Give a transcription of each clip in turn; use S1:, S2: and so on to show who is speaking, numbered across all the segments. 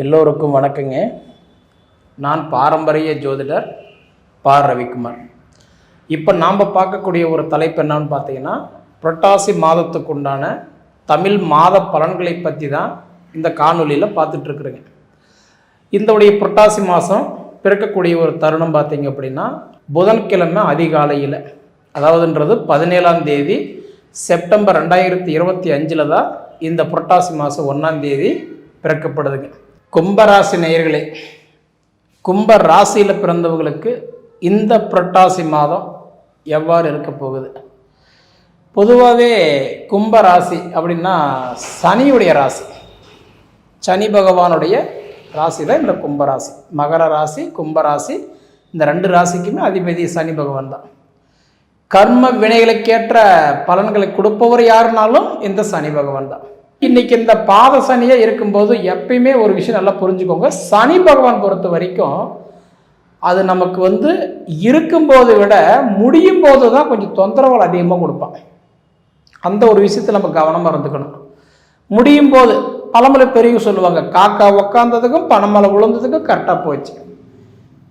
S1: எல்லோருக்கும் வணக்கங்க. நான் பாரம்பரிய ஜோதிடர் பா ரவிக்குமார். இப்போ நாம் பார்க்கக்கூடிய ஒரு தலைப்பு என்னன்னு பார்த்தீங்கன்னா புரட்டாசி மாதத்துக்கு உண்டான தமிழ் மாத பலன்களை பற்றி தான் இந்த காணொலியில் பார்த்துட்ருக்குறேங்க இந்தவுடைய புரட்டாசி மாதம் பிறக்கக்கூடிய ஒரு தருணம் பார்த்தீங்க அப்படின்னா புதன்கிழமை அதிகாலையில் அதாவதுன்றது பதினேழாம் தேதி செப்டம்பர் ரெண்டாயிரத்தி இருபத்தி அஞ்சில் தான் இந்த புரட்டாசி மாதம் ஒன்றாம் தேதி பிறக்கப்படுதுங்க. கும்பராசி நேயர்களே கும்ப ராசியில் பிறந்தவங்களுக்கு இந்த புரட்டாசி மாதம் எவ்வாறு இருக்க போகுது? பொதுவாகவே கும்ப ராசி அப்படின்னா சனியுடைய ராசி. சனி பகவானுடைய ராசி தான் இந்த கும்பராசி. மகர ராசி கும்பராசி இந்த ரெண்டு ராசிக்குமே அதிபதி சனி பகவான் தான். கர்ம வினைகளுக்கேற்ற பலன்களை கொடுப்பவர் யாருனாலும் இந்த சனி பகவான் தான். இன்னைக்கு இந்த பாத சனியே இருக்கும்போது எப்பயுமே ஒரு விஷயம் நல்லா புரிஞ்சுக்கோங்க. சனி பகவான் பொறுத்த வரைக்கும் அது நமக்கு வந்து இருக்கும்போதை விட முடியும் போது தான் கொஞ்சம் தொந்தரவுகள் அதிகமாக கொடுப்பான் அந்த ஒரு விஷயத்தில் நம்ம கவனமாக இருந்துக்கணும். முடியும் போது பழமலை பெரிய சொல்லுவாங்க காக்கா உக்காந்ததுக்கும் பணமலை விழுந்ததுக்கும் கரெக்டாக போச்சு.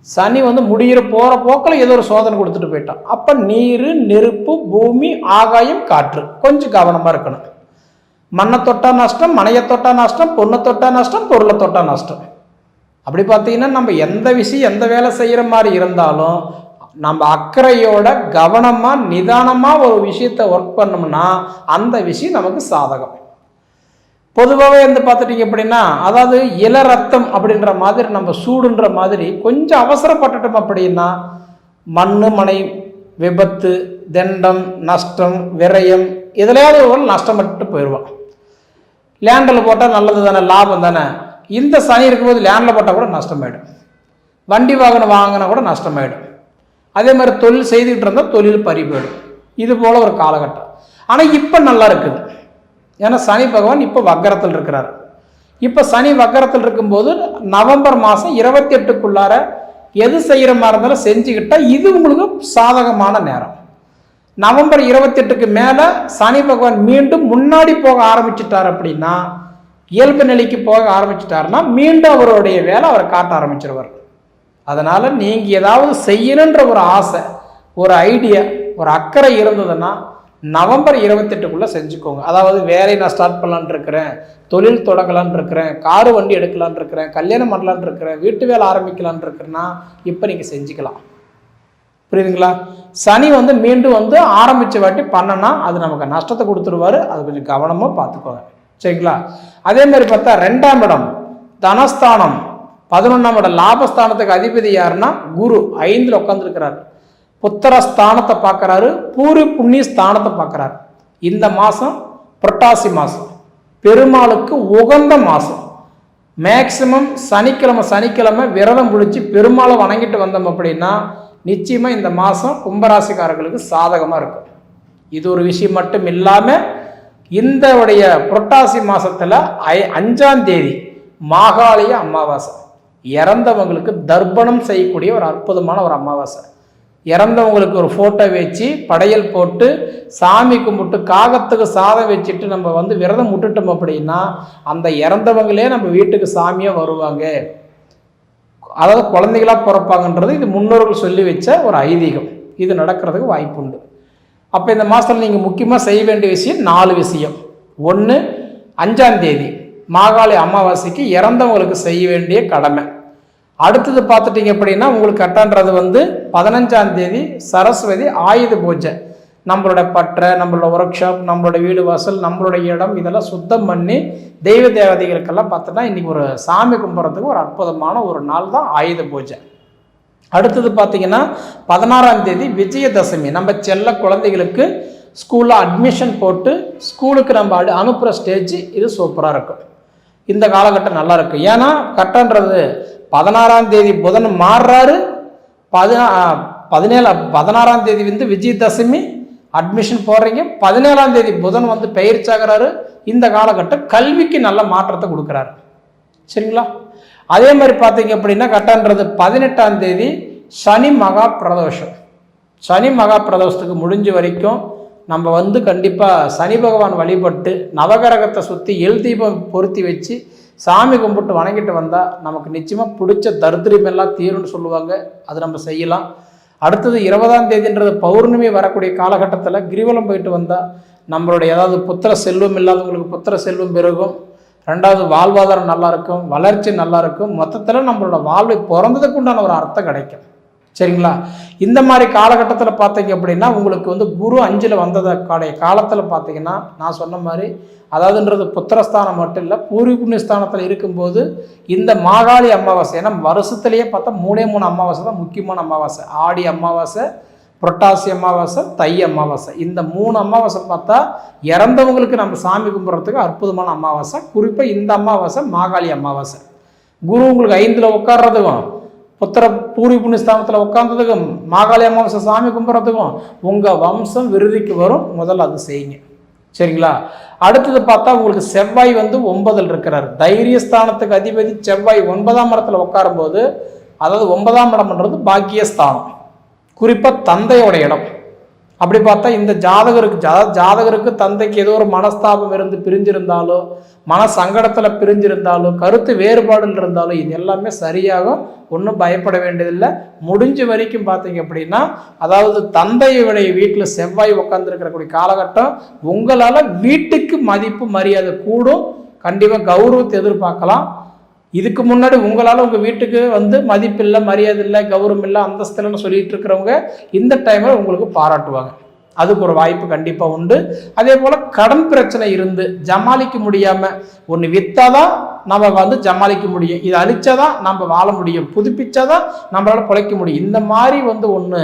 S1: சனி வந்து முடிகிற போகிற போக்கில் ஏதோ ஒரு சோதனை கொடுத்துட்டு போயிட்டான். அப்போ நீர் நெருப்பு பூமி ஆகாயம் காற்று கொஞ்சம் கவனமாக இருக்கணும். மண்ணை தொட்டா நஷ்டம் மனையை தொட்டா நஷ்டம் பொண்ணை தொட்டா நஷ்டம் பொருளை தொட்டா நஷ்டம். அப்படி பார்த்தீங்கன்னா நம்ம எந்த விஷயம் எந்த வேலை செய்கிற மாதிரி இருந்தாலும் நம்ம அக்கறையோட கவனமாக நிதானமாக ஒரு விஷயத்தை ஒர்க் பண்ணோம்னா அந்த விஷயம் நமக்கு சாதகம். பொதுவாகவே வந்து பார்த்துட்டிங்க அப்படின்னா அதாவது இள ரத்தம் அப்படின்ற மாதிரி நம்ம சூடுன்ற மாதிரி கொஞ்சம் அவசரப்பட்டுட்டோம் அப்படின்னா மண் மனை விபத்து தண்டம் நஷ்டம் விரயம் எதுலையாவது ஒரு நஷ்டப்பட்டு போயிடுவான் லேண்டில் போட்டால் நல்லது தானே லாபம் தானே? இந்த சனி இருக்கும்போது லேண்டில் போட்டால் கூட நஷ்டமாயிடும். வண்டி வாகனம் வாங்கினா கூட நஷ்டமாயிடும். அதே மாதிரி தொழில் செய்துக்கிட்டு இருந்தால் தொழில் பறி போயிடும். இது போல் ஒரு காலகட்டம். ஆனால் இப்போ நல்லா இருக்குது. ஏன்னா சனி பகவான் இப்போ வக்கரத்தில் இருக்கிறார். இப்போ சனி வக்கரத்தில் இருக்கும்போது நவம்பர் மாதம் இருபத்தி எட்டுக்குள்ளார எது செய்கிற மாதிரி இருந்தாலும் செஞ்சுக்கிட்டால் இது உங்களுக்கு சாதகமான நேரம். நவம்பர் இருபத்தெட்டுக்கு மேலே சனி பகவான் மீண்டும் முன்னாடி போக ஆரம்பிச்சிட்டார் அப்படின்னா இயல்பு நிலைக்கு போக ஆரம்பிச்சிட்டாருன்னா மீண்டும் அவருடைய வேலை அவர் காட்ட ஆரம்பிச்சிருவார். அதனால் நீங்கள் ஏதாவது செய்யணுன்ற ஒரு ஆசை ஒரு ஐடியா ஒரு அக்கறை இருந்ததுன்னா நவம்பர் இருபத்தெட்டுக்குள்ளே செஞ்சுக்கோங்க. அதாவது வேலையை நான் ஸ்டார்ட் பண்ணலான் இருக்கிறேன் தொழில் தொடங்கலான் இருக்கிறேன் காரு வண்டி எடுக்கலான் இருக்கிறேன் கல்யாணம் பண்ணலான் இருக்கிறேன் வீட்டு வேலை ஆரம்பிக்கலான் இருக்கிறேன்னா இப்போ நீங்கள் செஞ்சுக்கலாம். புரியுதுங்களா? சனி வந்து மீண்டும் வந்து ஆரம்பித்த வாட்டி பண்ணனா அது நமக்கு நஷ்டத்தை கொடுத்துருவாரு. அது கொஞ்சம் கவனமாக பார்த்துக்கோங்க. சரிங்களா? அதே மாதிரி பார்த்தா ரெண்டாம் இடம் தனஸ்தானம். பதினொன்றாம் இடம் லாபஸ்தானத்துக்கு அதிபதி யாருன்னா? குரு. ஐந்தில் உட்காந்துருக்கிறார் புத்திரஸ்தானத்தை பார்க்குறாரு. பூரி புண்ணிய ஸ்தானத்தை பார்க்குறாரு. இந்த மாதம் புரட்டாசி மாதம் பெருமாளுக்கு உகந்த மாதம் மேக்சிமம் சனிக்கிழமை சனிக்கிழமை விரதம் பிடிச்சி பெருமாளை வணங்கிட்டு வந்தோம் அப்படின்னா நிச்சயமாக இந்த மாதம் கும்பராசிக்காரர்களுக்கு சாதகமாக இருக்கும் இது ஒரு விஷயம் மட்டும் இல்லாமல் இந்த உடைய புரட்டாசி மாதத்தில் ஐ அஞ்சாம் தேதி மாகாளிய அமாவாசை. இறந்தவங்களுக்கு தர்ப்பணம் செய்யக்கூடிய ஒரு அற்புதமான ஒரு அமாவாசை. இறந்தவங்களுக்கு ஒரு ஃபோட்டோ வச்சு படையல் போட்டு சாமி கும்பிட்டு காகத்துக்கு சாதம் வச்சுட்டு நம்ம வந்து விரதம் விட்டுட்டோம் அப்படின்னா அந்த இறந்தவங்களே நம்ம வீட்டுக்கு சாமியாக வருவாங்க. அதாவது குழந்தைகளாக பிறப்பாங்கன்றது இது முன்னோர்கள் சொல்லி வச்ச ஒரு ஐதீகம். இது நடக்கிறதுக்கு வாய்ப்பு உண்டு. அப்போ இந்த மாதத்தில் நீங்கள் முக்கியமாக செய்ய வேண்டிய விஷயம் நாலு விஷயம். ஒன்று அஞ்சாம் தேதி மாகாளி அமாவாசைக்கு இறந்தவங்களுக்கு செய்ய வேண்டிய கடமை. அடுத்தது பார்த்துட்டிங்க அப்படின்னா உங்களுக்கு கட்டான்றது வந்து பதினஞ்சாம் தேதி சரஸ்வதி ஆயுத பூஜை. நம்மளோட பற்றை நம்மளோட ஒர்க் ஷாப் நம்மளோட வீடு வாசல் நம்மளோட இடம் இதெல்லாம் சுத்தம் பண்ணி தெய்வ தேவதைகளுக்கெல்லாம் பார்த்தோன்னா இன்றைக்கி ஒரு சாமி கும்பிட்றதுக்கு ஒரு அற்புதமான ஒரு நாள் தான் ஆயுத பூஜை. அடுத்தது பார்த்திங்கன்னா பதினாறாம் தேதி விஜயதசமி. நம்ம செல்ல குழந்தைகளுக்கு ஸ்கூலில் அட்மிஷன் போட்டு ஸ்கூலுக்கு நம்ம அடு அனுப்புகிற ஸ்டேஜ் இது சூப்பராக இருக்கும். இந்த காலகட்டம் நல்லா இருக்கும் ஏன்னா கட்டன்றது பதினாறாம் தேதி புதன் மாறுறாரு. பதினா பதினேழு பதினாறாம் தேதி வந்து விஜயதசமி அட்மிஷன் போடுறீங்க. பதினேழாம் தேதி புதன் வந்து பயிற்சியாகிறாரு இந்த காலகட்டம் கல்விக்கு நல்ல மாற்றத்தை கொடுக்குறாரு. சரிங்களா? அதே மாதிரி பார்த்தீங்க அப்படின்னா கட்டன்றது பதினெட்டாம் தேதி சனி மகா பிரதோஷம். சனி மகா பிரதோஷத்துக்கு முடிஞ்ச வரைக்கும் நம்ம வந்து கண்டிப்பாக சனி பகவான் வழிபட்டு நவகரகத்தை சுற்றி எல் தீபம் பொருத்தி வச்சு சாமி கும்பிட்டு வணங்கிட்டு வந்தால் நமக்கு நிச்சயமாக பிடிச்ச தரித்திரம் எல்லாம் தீரும்னு சொல்லுவாங்க. அது நம்ம செய்யலாம். அடுத்தது இருபதாம் தேதின்றது பௌர்ணமி வரக்கூடிய காலகட்டத்தில் கிரிவலம் போயிட்டு வந்தால் நம்மளுடைய ஏதாவது புத்திர செல்வம் இல்லாதவங்களுக்கு புத்திர செல்வம் பெருகும். ரெண்டாவது வாழ்வாதாரம் நல்லாயிருக்கும் வளர்ச்சி நல்லாயிருக்கும் மொத்தத்தில் நம்மளோட வாழ்வை பிறந்ததுக்கு உண்டான ஒரு அர்த்தம் கிடைக்கும். சரிங்களா? இந்த மாதிரி காலகட்டத்தில் பார்த்தீங்க அப்படின்னா உங்களுக்கு வந்து குரு அஞ்சில் வந்ததை காலத்தில் பார்த்தீங்கன்னா நான் சொன்ன மாதிரி அதாவதுன்றது புத்திரஸ்தானம் மட்டும் இல்லை பூர்வீ புண்ணியஸ்தானத்தில் இருக்கும்போது இந்த மாகாளி அமாவாசை ஏன்னா வருஷத்துலேயே பார்த்தா மூணே மூணு அமாவாசை தான் முக்கியமான அமாவாசை. ஆடி அமாவாசை புரட்டாசி அமாவாசை தை அமாவாசை. இந்த மூணு அமாவாசை பார்த்தா இறந்தவங்களுக்கு நம்ம சாமி கும்பிட்றதுக்கு அற்புதமான அமாவாசை. குறிப்பாக இந்த அமாவாசை மாகாளி அமாவாசை. குரு உங்களுக்கு ஐந்தில் உட்கார்றதுக்கும் உத்தர பூரி புண்ணியஸ்தானத்தில் உட்காந்ததுக்கும் மாகாளி அமாவாசை சாமி கும்பிட்றதுக்கும் உங்கள் வம்சம் விருதிக்கு வரும் முதல்ல அது செய்யுங்க. சரிங்களா? அடுத்தது பார்த்தா உங்களுக்கு செவ்வாய் வந்து ஒன்பதில் இருக்கிறார். தைரியஸ்தானத்துக்கு அதிபதி செவ்வாய் ஒன்பதாம் இடத்துல உட்காரும்போது அதாவது ஒன்பதாம் இடம்ன்றது பாக்கியஸ்தானம். குறிப்பாக தந்தையோட இடம். அப்படி பார்த்தா இந்த ஜாதகருக்கு ஜா ஜாதகருக்கு தந்தைக்கு ஏதோ ஒரு மனஸ்தாபம் இருந்து பிரிஞ்சிருந்தாலோ மன சங்கடத்தில் பிரிஞ்சிருந்தாலோ கருத்து வேறுபாடுகள் இருந்தாலும் இது எல்லாமே சரியாகும் ஒன்றும் பயப்பட வேண்டியதில்லை. முடிஞ்ச வரைக்கும் பார்த்தீங்க அப்படின்னா அதாவது தந்தையுடைய வீட்டில் செவ்வாய் உட்காந்துருக்கிறக்கூடிய காலகட்டம் உங்களால் வீட்டுக்கு மதிப்பு மரியாதை கூடும். கண்டிப்பாக கௌரவத்தை எதிர்பார்க்கலாம். இதுக்கு முன்னாடி உங்களால் உங்கள் வீட்டுக்கு வந்து மதிப்பில்லை மரியாதை இல்லை கௌரவம் இல்லை அந்தஸ்தில்னு சொல்லிட்டு இருக்கிறவங்க இந்த டைமில் உங்களுக்கு பாராட்டுவாங்க. அதுக்கு ஒரு வாய்ப்பு கண்டிப்பாக உண்டு. அதே போல் கடன் பிரச்சனை இருந்து ஜமாளிக்க முடியாமல் ஒன்று விற்றாதான் நம்ம வந்து ஜமாளிக்க முடியும். இதை அழிச்சாதான் நம்ம வாழ முடியும். புதுப்பிச்சாதான் நம்மளால் பிழைக்க முடியும். இந்த மாதிரி வந்து ஒன்று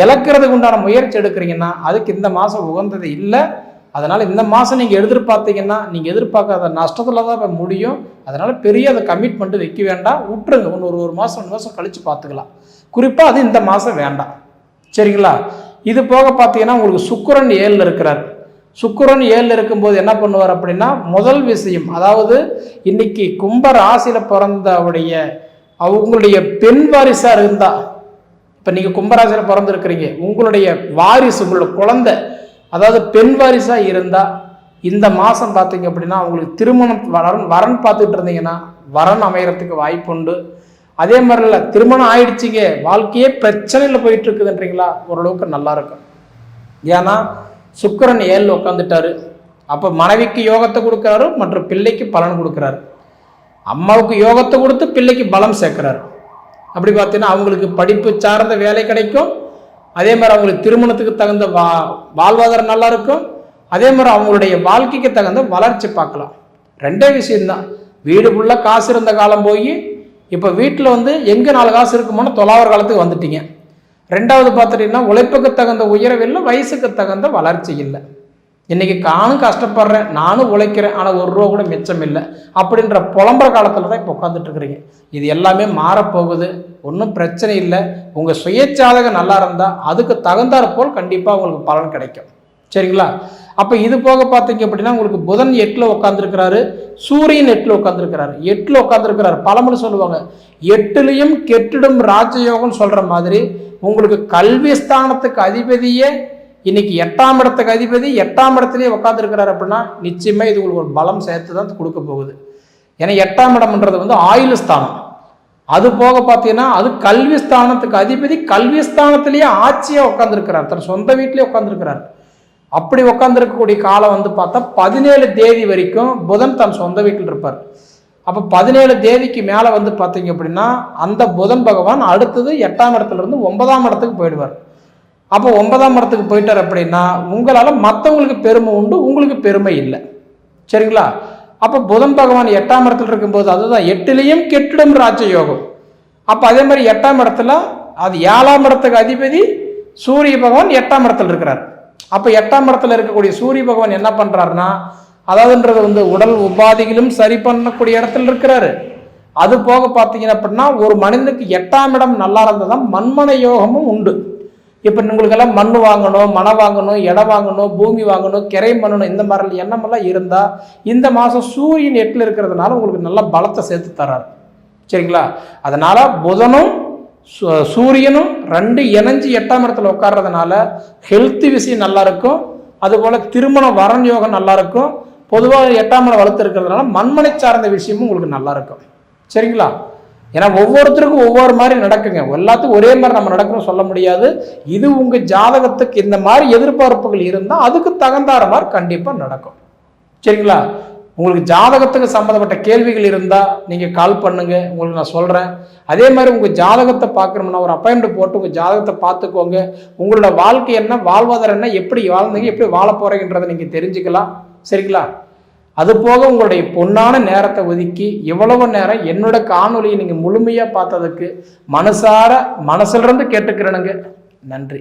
S1: இழக்கிறதுக்கு உண்டான முயற்சி எடுக்கிறீங்கன்னா அதுக்கு இந்த மாதம் உகந்தது இல்லை. அதனால் இந்த மாதம் நீங்கள் எதிர்பார்த்தீங்கன்னா நீங்கள் எதிர்பார்க்காத நஷ்டத்தில் தான் இப்போ முடியும். அதனால் பெரிய அதை கமிட்மெண்ட்டு வைக்க வேண்டாம். விட்டுருங்க. ஒன்று ஒரு ஒரு மாதம் ரெண்டு மாதம் கழித்து பார்த்துக்கலாம். குறிப்பாக அது இந்த மாதம் வேண்டாம். சரிங்களா? இது போக பார்த்தீங்கன்னா உங்களுக்கு சுக்கரன் ஏழில் இருக்கிறார். சுக்கிரன் ஏழில் இருக்கும்போது என்ன பண்ணுவார் அப்படின்னா முதல் விஷயம் அதாவது இன்னைக்கு கும்ப ராசியில் பிறந்தவுடைய அவங்களுடைய பெண் வாரிசாக இருந்தால் இப்போ நீங்கள் கும்பராசியில் பிறந்திருக்கிறீங்க உங்களுடைய வாரிசு உங்களோட குழந்தை அதாவது பெண் வாரிசாக இருந்தால் இந்த மாதம் பார்த்தீங்க அப்படின்னா அவங்களுக்கு திருமணம் வரன் வரன் பார்த்துட்டு இருந்தீங்கன்னா வரன் அமையறதுக்கு வாய்ப்பு உண்டு. அதே மாதிரில திருமணம் ஆயிடுச்சிங்க வாழ்க்கையே பிரச்சனையில் போயிட்டு இருக்குதுன்றீங்களா ஓரளவுக்கு நல்லா இருக்கும். ஏன்னா சுக்கரன் ஏழில் உட்காந்துட்டாரு அப்போ மனைவிக்கு யோகத்தை கொடுக்குறாரு மற்றும் பிள்ளைக்கு பலன் கொடுக்குறாரு. அம்மாவுக்கு யோகத்தை கொடுத்து பிள்ளைக்கு பலம் சேர்க்குறாரு. அப்படி பார்த்தீங்கன்னா அவங்களுக்கு படிப்பு சார்ந்த வேலை கிடைக்கும். அதே மாதிரி அவங்களுக்கு திருமணத்துக்கு தகுந்த வா வாழ்வாதாரம் நல்லா இருக்கும். அதே மாதிரி அவங்களுடைய வாழ்க்கைக்கு தகுந்த வளர்ச்சி பார்க்கலாம். ரெண்டே விஷயம்தான். வீடு ஃபுல்லாக காசு இருந்த காலம் போய் இப்போ வீட்டில் வந்து எங்கே நாலு காசு இருக்குமோன்னு தொலாவர் காலத்துக்கு வந்துட்டீங்க. ரெண்டாவது பார்த்துட்டீங்கன்னா உழைப்புக்கு தகுந்த உயரவில்லை வயசுக்கு தகுந்த வளர்ச்சி இல்லை. இன்னைக்கு நானும் கஷ்டப்படுறேன் நானும் உழைக்கிறேன் ஆனால் ஒரு ரூபா கூட மிச்சம் இல்லை. அப்படின்ற புலம்புற காலத்தில் தான் இப்போ உட்காந்துட்டு இருக்கிறீங்க. இது எல்லாமே மாறப்போகுது. ஒன்றும் பிரச்சனை இல்லை. உங்கள் சுயச்சாதகம் நல்லா இருந்தால் அதுக்கு தகுந்தாற் போல் கண்டிப்பாக உங்களுக்கு பலன் கிடைக்கும். சரிங்களா? அப்போ இது போக பார்த்தீங்க அப்படின்னா உங்களுக்கு புதன் எட்டில் உட்காந்துருக்கிறாரு சூரியன் எட்டில் உட்காந்துருக்கிறாரு எட்டில் உட்காந்துருக்கிறாரு பழமொழி சொல்லுவாங்க. எட்டுலேயும் கெட்டிடும் ராஜயோகம்னு சொல்கிற மாதிரி உங்களுக்கு கல்வி ஸ்தானத்துக்கு அதிபதியே இன்னைக்கு எட்டாம் இடத்துக்கு அதிபதி எட்டாம் இடத்துலேயே உட்காந்துருக்கிறாரு அப்படின்னா நிச்சயமாக இது உங்களுக்கு ஒரு பலம் சேர்த்து தான் கொடுக்க போகுது. ஏன்னா எட்டாம் இடம்ன்றது வந்து ஆயுள் ஸ்தானம். அது போக பார்த்தீங்கன்னா அது கல்வி ஸ்தானத்துக்கு அதிபதி கல்வி ஸ்தானத்திலேயே ஆட்சியாக உட்காந்துருக்கிறார் தன் சொந்த வீட்டிலேயே உட்காந்துருக்கிறார் அப்படி உட்காந்துருக்கக்கூடிய காலம் வந்து பார்த்தா பதினேழு தேதி வரைக்கும் புதன் தன் சொந்த வீட்டில் இருப்பார். அப்போ பதினேழு தேதிக்கு மேலே வந்து பார்த்தீங்க அப்படின்னா அந்த புதன் பகவான் அடுத்தது எட்டாம் இடத்துலேருந்து ஒன்பதாம் இடத்துக்கு போயிடுவார். அப்போ ஒன்பதாம் இடத்துக்கு போயிட்டார் அப்படின்னா உங்களால் மற்றவங்களுக்கு பெருமை உண்டு உங்களுக்கு பெருமை இல்லை. சரிங்களா? அப்போ புதன் பகவான் எட்டாம் இடத்துல இருக்கும்போது அதுதான் எட்டுலேயும் கெட்டிடும் ராஜயோகம். அப்போ அதே மாதிரி எட்டாம் இடத்துல அது ஏழாம் இடத்துக்கு அதிபதி சூரிய பகவான் எட்டாம் இடத்துல இருக்கிறார். அப்போ எட்டாம் இடத்துல இருக்கக்கூடிய சூரிய பகவான் என்ன பண்ணுறாருன்னா அதாவதுன்றது வந்து உடல் உபாதிகளும் சரி பண்ணக்கூடிய இடத்துல இருக்கிறாரு. அது போக பார்த்தீங்கன்னா அப்படின்னா ஒரு மனிதனுக்கு எட்டாம் இடம் நல்லா இருந்தால் தான் மண்மன யோகமும் உண்டு. இப்போ உங்களுக்கெல்லாம் மண் வாங்கணும் மனை வாங்கணும் இடம் வாங்கணும் பூமி வாங்கணும் கிரை பண்ணணும் இந்த மாதிரி எண்ணமெல்லாம் இருந்தால் இந்த மாதம் சூரியன் எட்டில் இருக்கிறதுனால உங்களுக்கு நல்ல பலத்தை சேர்த்து தர்றாரு சரிங்களா? அதனால் புதனும் சூரியனும் ரெண்டு இணைஞ்சு எட்டாம் இடத்துல உட்கார்றதுனால ஹெல்த் விஷயம் நல்லா இருக்கும் அதுபோல் திருமண வரன் யோகம் நல்லா இருக்கும் பொதுவாக எட்டாம் இடம் வளர்த்து இருக்கிறதுனால மண்மனை சார்ந்த விஷயமும் உங்களுக்கு நல்லா இருக்கும் சரிங்களா? ஏன்னா ஒவ்வொருத்தருக்கும் ஒவ்வொரு மாதிரி நடக்குங்க. எல்லாத்துக்கும் ஒரே மாதிரி நம்ம நடக்கணும்னு சொல்ல முடியாது. இது உங்கள் ஜாதகத்துக்கு இந்த மாதிரி எதிர்பார்ப்புகள் இருந்தால் அதுக்கு தகுந்தார மாதிரி கண்டிப்பாக நடக்கும். சரிங்களா? உங்களுக்கு ஜாதகத்துக்கு சம்மந்தப்பட்ட கேள்விகள் இருந்தால் நீங்கள் கால் பண்ணுங்கள் உங்களுக்கு நான் சொல்கிறேன் அதே மாதிரி உங்கள் ஜாதகத்தை பார்க்கணும்னா ஒரு அப்பாயின்மெண்ட் போட்டு உங்கள் ஜாதகத்தை பார்த்துக்கோங்க. உங்களோட வாழ்க்கை என்ன வாழ்வாதாரம் என்ன எப்படி வாழ்ந்தீங்க எப்படி வாழ போகிறீங்கன்றதை நீங்கள் தெரிஞ்சுக்கலாம். சரிங்களா? அது போக உங்களுடைய பொன்னான நேரத்தை ஒதுக்கி இவ்வளவு நேரம் என்னோட காணொலியை நீங்கள் முழுமையாக பார்த்ததுக்கு மனசார மனசிலிருந்து கேட்டுக்கிறேனுங்க. நன்றி.